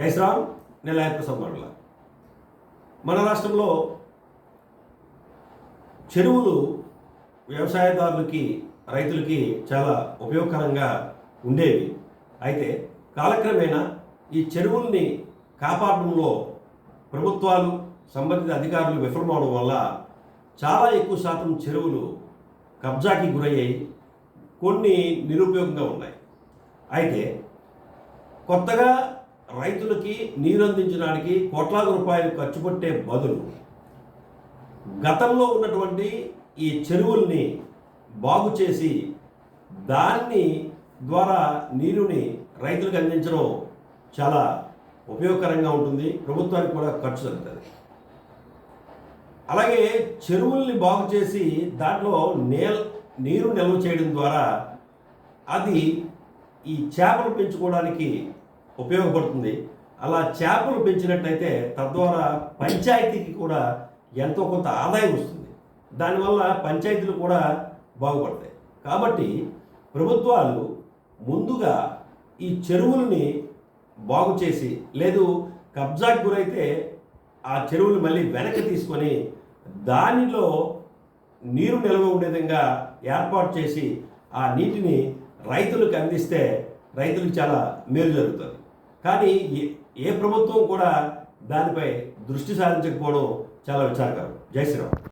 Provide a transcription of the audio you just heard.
జైశ్రామ్ నేను లాయప్రసాద్ మండల మన రాష్ట్రంలో చెరువులు వ్యవసాయదారులకి రైతులకి చాలా ఉపయోగకరంగా ఉండేవి. అయితే కాలక్రమేణా ఈ చెరువుల్ని కాపాడడంలో ప్రభుత్వాలు సంబంధిత అధికారులు విఫలమవడం వల్ల చాలా ఎక్కువ శాతం చెరువులు కబ్జాకి గురయ్యాయి. కొన్ని నిరుపయోగంగా ఉన్నాయి. అయితే కొత్తగా రైతులకి నీరు అందించడానికి కోట్లాది రూపాయలు ఖర్చు పెట్టే బదులు గతంలో ఉన్నటువంటి ఈ చెరువుల్ని బాగు చేసి దాన్ని ద్వారా నీరుని రైతులకు అందించడం చాలా ఉపయోగకరంగా ఉంటుంది. ప్రభుత్వానికి కూడా ఖర్చు తగ్గుతుంది అలాగే చెరువుల్ని బాగు చేసి దాంట్లో నేల నీరు నిల్వ చేయడం ద్వారా అది ఈ చేపలు పెంచుకోవడానికి ఉపయోగపడుతుంది. అలా చేపలు పెంచినట్టయితే తద్వారా పంచాయతీకి కూడా ఎంతో కొంత ఆదాయం వస్తుంది. దానివల్ల పంచాయతీలు కూడా బాగుపడతాయి. కాబట్టి ప్రభుత్వాలు ముందుగా ఈ చెరువుల్ని బాగు చేసి లేదు కబ్జాకి గురైతే ఆ చెరువులు మళ్ళీ వెనక్కి తీసుకొని దానిలో నీరు నిల్వ ఉండే విధంగా ఏర్పాటు చేసి ఆ నీటిని రైతులకు అందిస్తే రైతులకు చాలా మేలు జరుగుతుంది. కానీ ఏ- ఏ ప్రభుత్వం కూడా దానిపై దృష్టి సారించకపోవడం చాలా విచారకరం. జై శ్రీరామ్.